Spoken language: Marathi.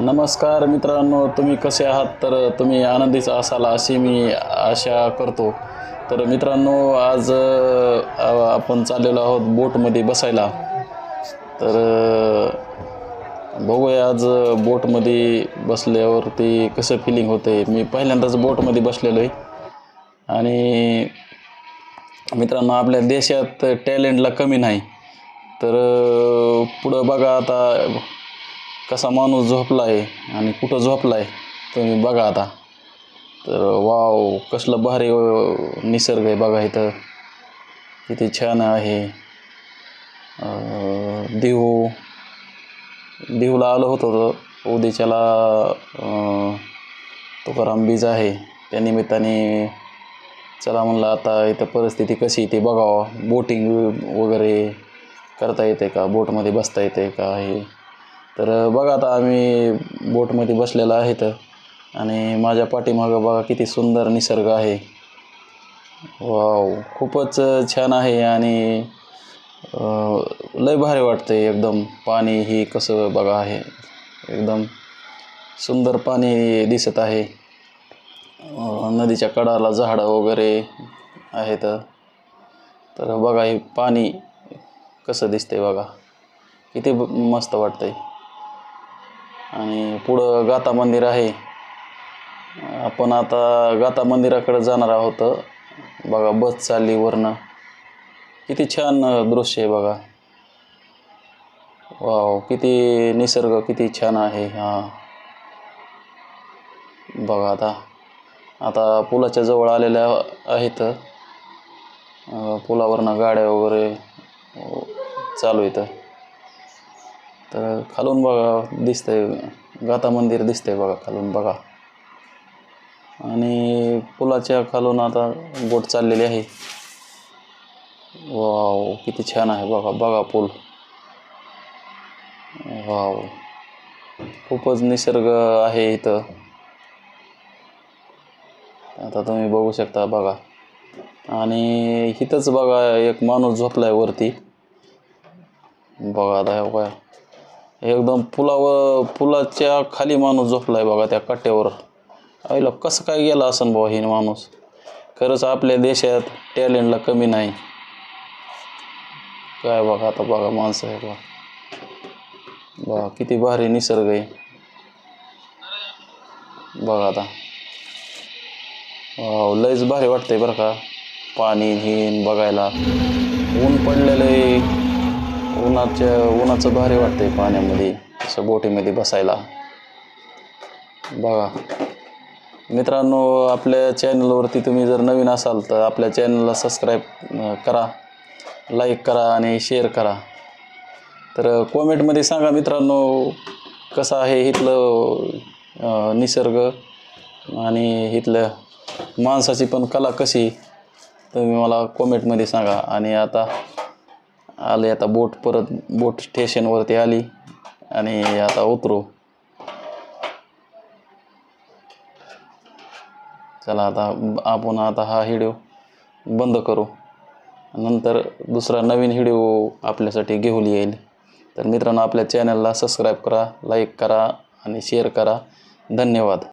नमस्कार मित्रांनो तुम्ही कसे आहात? तर तुम्ही आनंदीच असाल अशी मी आशा करतो. तर मित्रांनो आज आपण चाललेलो आहोत बोटमध्ये बसायला. तर बघूया आज बोटमध्ये बसल्यावरती कसं फिलिंग होते मी पहिल्यांदाच बोटमध्ये बसलेलो आहे. आणि मित्रांनो आपल्या देशात टॅलेंटला कमी नाही. तर पुढं बघा आता कसा माणूस झोपला आहे आणि कुठं झोपला आहे तुम्ही बघा आता. तर वाव कसलं भारी निसर्ग आहे बघा इथं. किती छान आहे. देहू. देहूला आलो होतो उद्याच्याला तुकाराम बीज आहे. त्या निमित्ताने चला म्हणलं आता इथं परिस्थिती कशी आहे ते बघावं. बोटिंग वगैरे करता येते का? बोटमध्ये बसता येते का? हे तर बघा आता आम्ही बोटमध्ये बसलेलो आहे तर आणि माझ्या पाठीमागं बघा किती सुंदर निसर्ग आहे. वाव खूपच छान आहे आणि लय भारी वाटतं एकदम. पाणी ही कसं बघा आहे. एकदम सुंदर पाणी दिसत आहे. नदीच्या कडाला झाडं वगैरे आहेत. तर बघा हे पाणी कसं दिसतंय बघा. किती मस्त वाटतंय. आणि पुढं गाता मंदिर आहे. आपण आता गाता मंदिराकडे जाणार आहोत. बघा बस चालली वरनं. किती छान दृश्य आहे बघा. वाव किती निसर्ग किती छान आहे. हा. बघा आता. आता पुलाच्या जवळ आलेल्या आहेत. पुलावरनं गाड्या वगैरे हो, चालू आहेत. तर खालून बघा दिसतंय गाता मंदिर दिसतंय बघा खालून बघा. आणि पुलाच्या खालून आता बोट चाललेली आहे. वाव किती छान आहे बघा बघा पूल. वाव खूपच निसर्ग आहे इथं. आता तुम्ही बघू शकता बघा. आणि इथंच बघा एक माणूस झोपलाय वरती. बघा आता काय एकदम पुलावर पुलाच्या खाली माणूस झोपला आहे बघा त्या कट्ट्यावर आईला कसं काय गेला असन भाऊ हे माणूस? खरंच आपल्या देशात टॅलेंटला कमी नाही. काय बघा आता बघा माणसं आहे बघा. बघा किती भारी निसर्ग आहे. बघा आता. वाव, लयच भारी वाटतंय बरं का. पाणी हिन बघायला. ऊन पडलेलं आहे. उन्हाच्या उन्हाचं भारी वाटतंय पाण्यामध्ये असं बोटीमध्ये बसायला. बघा. मित्रांनो आपल्या चॅनलवरती तुम्ही जर नवीन असाल तर आपल्या चॅनलला सबस्क्राईब करा. लाईक करा आणि शेअर करा. तर कॉमेंटमध्ये सांगा मित्रांनो कसं आहे इथलं निसर्ग आणि इथलं माणसाची पण कला कशी? तुम्ही मला कॉमेंटमध्ये सांगा. आणि आता आले आता बोट परत बोट स्टेशनवरती आली आणि आता उतरू. चला आता आपण आता हा व्हिडिओ बंद करू. नंतर दुसरा नवीन व्हिडिओ आपल्यासाठी घेऊन येईल. तर मित्रांनो आपल्या चॅनलला सबस्क्राईब करा लाईक करा आणि शेअर करा. धन्यवाद.